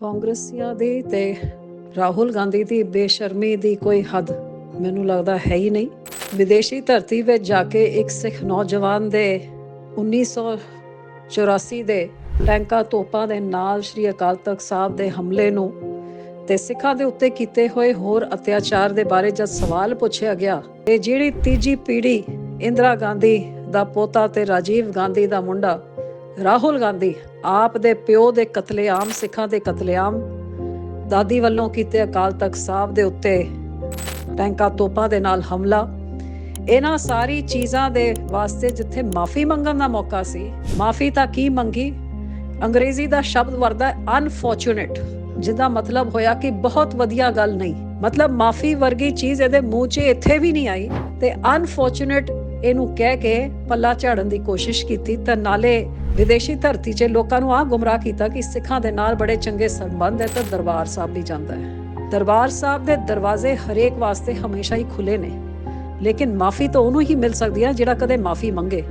ਕਾਂਗਰਸੀਆਂ ਦੀ ਤੇ ਰਾਹੁਲ ਗਾਂਧੀ ਦੀ ਬੇਸ਼ਰਮੀ ਦੀ ਕੋਈ ਹੱਦ ਮੈਨੂੰ ਲੱਗਦਾ ਹੈ ਹੀ ਨਹੀਂ। ਵਿਦੇਸ਼ੀ ਧਰਤੀ ਵਿੱਚ ਜਾ ਕੇ ਇੱਕ ਸਿੱਖ ਨੌਜਵਾਨ ਦੇ 1984 ਦੇ ਟੈਂਕਾਂ ਤੋਪਾਂ ਦੇ ਨਾਲ ਸ਼੍ਰੀ ਅਕਾਲ ਤਖਤ ਸਾਹਿਬ ਦੇ ਹਮਲੇ ਨੂੰ ਤੇ ਸਿੱਖਾਂ ਦੇ ਉੱਤੇ ਕੀਤੇ ਹੋਏ ਹੋਰ ਅਤਿਆਚਾਰ ਦੇ ਬਾਰੇ ਜਦ ਸਵਾਲ ਪੁੱਛਿਆ ਗਿਆ, ਤੇ ਜਿਹੜੀ ਤੀਜੀ ਪੀੜ੍ਹੀ ਇੰਦਰਾ ਗਾਂਧੀ ਦਾ ਪੋਤਾ ਤੇ ਰਾਜੀਵ ਗਾਂਧੀ ਦਾ ਮੁੰਡਾ ਰਾਹੁਲ ਗਾਂਧੀ ਆਪ ਦੇ ਪਿਓ ਦੇ ਕਤਲੇਆਮ, ਸਿੱਖਾਂ ਦੇ ਕਤਲੇਆਮ, ਦਾਦੀ ਵੱਲੋਂ ਕੀਤੇ ਅਕਾਲ ਤਖਤ ਸਾਹਿਬ ਦੇ ਉੱਤੇ ਟੈਂਕਾਂ ਤੋਪਾਂ ਦੇ ਨਾਲ ਹਮਲਾ। ਇਹਨਾਂ ਸਾਰੀ ਚੀਜ਼ਾਂ ਦੇ ਵਾਸਤੇ ਜਿੱਥੇ ਮਾਫੀ ਮੰਗਣ ਦਾ ਮੌਕਾ ਸੀ, ਮਾਫੀ ਤਾਂ ਕੀ ਮੰਗੀ? ਅੰਗਰੇਜ਼ੀ ਦਾ ਸ਼ਬਦ ਵਰਦਾ ਅਨਫੋਰਚੂਨੇਟ ਜਿਹਦਾ ਮਤਲਬ ਹੋਇਆ ਕਿ ਬਹੁਤ ਵਧੀਆ ਗੱਲ ਨਹੀਂ। ਮਤਲਬ ਮਾਫੀ ਵਰਗੀ ਚੀਜ਼ ਇਹਦੇ ਮੂੰਹ 'ਚ ਇੱਥੇ ਵੀ ਨਹੀਂ ਆਈ ਤੇ ਅਨਫੋਰਚੂਨੇਟ ਇਹਨੂੰ ਕਹਿ ਕੇ ਪੱਲਾ ਝਾੜਨ ਦੀ ਕੋਸ਼ਿਸ਼ ਕੀਤੀ ਤਾਂ ਨਾਲੇ ਵਿਦੇਸ਼ੀ ਧਰਤੀ 'ਚ ਲੋਕਾਂ ਨੂੰ ਆਹ ਗੁੰਮਰਾਹ ਕੀਤਾ ਕਿ ਸਿੱਖਾਂ ਦੇ ਨਾਲ ਬੜੇ ਚੰਗੇ ਸੰਬੰਧ ਹੈ ਤਾਂ ਦਰਬਾਰ ਸਾਹਿਬ ਵੀ ਜਾਂਦਾ ਹੈ। ਦਰਬਾਰ ਸਾਹਿਬ ਦੇ ਦਰਵਾਜ਼ੇ ਹਰੇਕ ਵਾਸਤੇ ਹਮੇਸ਼ਾ ਹੀ ਖੁੱਲੇ ਨੇ, ਲੇਕਿਨ ਮਾਫੀ ਤਾਂ ਉਹਨੂੰ ਹੀ ਮਿਲ ਸਕਦੀ ਹੈ ਜਿਹੜਾ ਕਦੇ ਮਾਫੀ ਮੰਗੇ।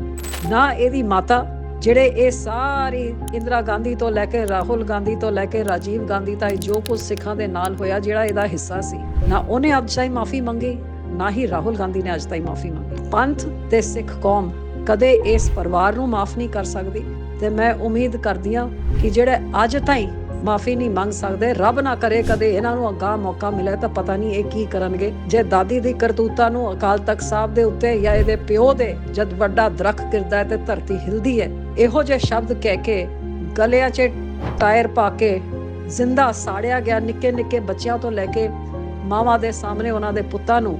ਨਾ ਇਹਦੀ ਮਾਤਾ, ਜਿਹੜੇ ਇਹ ਸਾਰੀ ਇੰਦਰਾ ਗਾਂਧੀ ਤੋਂ ਲੈ ਕੇ ਰਾਹੁਲ ਗਾਂਧੀ ਤੋਂ ਲੈ ਕੇ ਰਾਜੀਵ ਗਾਂਧੀ ਤੱਕ ਜੋ ਕੁਝ ਸਿੱਖਾਂ ਦੇ ਨਾਲ ਹੋਇਆ, ਜਿਹੜਾ ਇਹਦਾ ਹਿੱਸਾ ਸੀ, ਨਾ ਉਹਨੇ ਅੱਜ ਤਾਈਂ ਮਾਫੀ ਮੰਗੀ। ਨਾ ਹੀ ਰਾਹੁਲ ਗਾਂਧੀ ਨੇ ਅੱਜ ਤਾਈਂ ਮਾਫੀ ਮੰਗੀ। ਪੰਥ ਤੇ ਸਿੱਖ ਕੌਮ ਕਦੇ ਇਸ ਪਰਿਵਾਰ ਨੂੰ ਮਾਫ ਨਹੀਂ ਕਰ ਸਕਦੀ ਤੇ ਮੈਂ ਉਮੀਦ ਕਰਦੀ ਹਾਂ ਕਿ ਜਿਹੜੇ ਅੱਜ ਤਾਈਂ ਮਾਫੀ ਨਹੀਂ ਮੰਗ ਸਕਦੇ, ਰੱਬ ਨਾ ਕਰੇ ਕਦੇ ਇਹਨਾਂ ਨੂੰ ਅੱਗਾ ਮੌਕਾ ਮਿਲੇ ਤਾਂ ਪਤਾ ਨਹੀਂ ਇਹ ਕੀ ਕਰਨਗੇ। ਜੇ ਦਾਦੀ ਦੀ ਕਰਤੂਤਾਂ ਨੂੰ ਅਕਾਲ ਤਖਤ ਸਾਹਿਬ ਦੇ ਉੱਤੇ ਜਾਂ ਇਹਦੇ ਪਿਓ ਦੇ ਜਦ ਵੱਡਾ ਦਰਖਤ ਗਿਰਦਾ ਹੈ ਤੇ ਧਰਤੀ ਹਿਲਦੀ ਹੈ, ਇਹੋ ਜਿਹੇ ਸ਼ਬਦ ਕਹਿ ਕੇ ਗਲਿਆਂ 'ਚ ਟਾਇਰ ਪਾ ਕੇ ਜ਼ਿੰਦਾ ਸਾੜਿਆ ਗਿਆ ਨਿੱਕੇ ਨਿੱਕੇ ਬੱਚਿਆਂ ਤੋਂ ਲੈ ਕੇ ਮਾਵਾਂ ਦੇ ਸਾਹਮਣੇ ਉਹਨਾਂ ਦੇ ਪੁੱਤਾਂ ਨੂੰ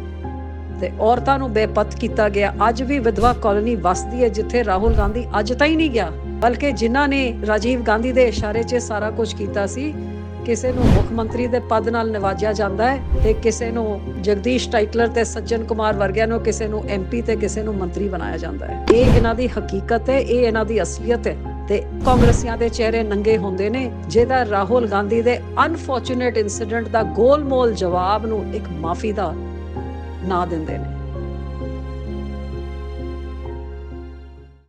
ਤੇ ਔਰਤਾਂ ਨੂੰ ਬੇਪਤ ਕੀਤਾ ਗਿਆ। ਅੱਜ ਵੀ ਵਿਧਵਾ ਕਾਲੋਨੀ ਵਸਦੀ ਹੈ, ਜਿੱਥੇ ਰਾਹੁਲ ਗਾਂਧੀ ਅੱਜ ਤਾਈਂ ਨਹੀਂ ਗਿਆ, ਬਲਕਿ ਜਿਨ੍ਹਾਂ ਨੇ ਰਾਜੀਵ ਗਾਂਧੀ ਦੇ ਇਸ਼ਾਰੇ 'ਚ ਸਾਰਾ ਕੁਝ ਕੀਤਾ ਸੀ, ਕਿਸੇ ਨੂੰ ਮੁੱਖ ਮੰਤਰੀ ਦੇ ਪਦ ਨਾਲ ਨਿਵਾਜਿਆ ਜਾਂਦਾ ਹੈ ਤੇ ਕਿਸੇ ਨੂੰ ਜਗਦੀਸ਼ ਟਾਈਟਲਰ ਤੇ ਸੱਜਣ ਕੁਮਾਰ ਵਰਗਿਆਂ ਨੂੰ ਕਿਸੇ ਨੂੰ ਐਮਪੀ ਤੇ ਕਿਸੇ ਨੂੰ ਮੰਤਰੀ ਬਣਾਇਆ ਜਾਂਦਾ ਹੈ। ਇਹ ਇਹਨਾਂ ਦੀ ਹਕੀਕਤ ਹੈ, ਇਹ ਇਹਨਾਂ ਦੀ ਅਸਲੀਅਤ ਹੈ ਤੇ ਕਾਂਗਰਸੀਆਂ ਦੇ ਚਿਹਰੇ ਨੰਗੇ ਹੁੰਦੇ ਨੇ, ਜਿਹਦਾ ਰਾਹੁਲ ਗਾਂਧੀ ਦੇ ਅਨਫੋਰਚੂਨੇਟ ਇਨਸੀਡੈਂਟ ਦਾ ਗੋਲਮੋਲ ਜਵਾਬ ਨੂੰ ਇੱਕ ਮਾਫੀ ਦਾ ਨਾਂ ਦਿੰਦੇ ਨੇ।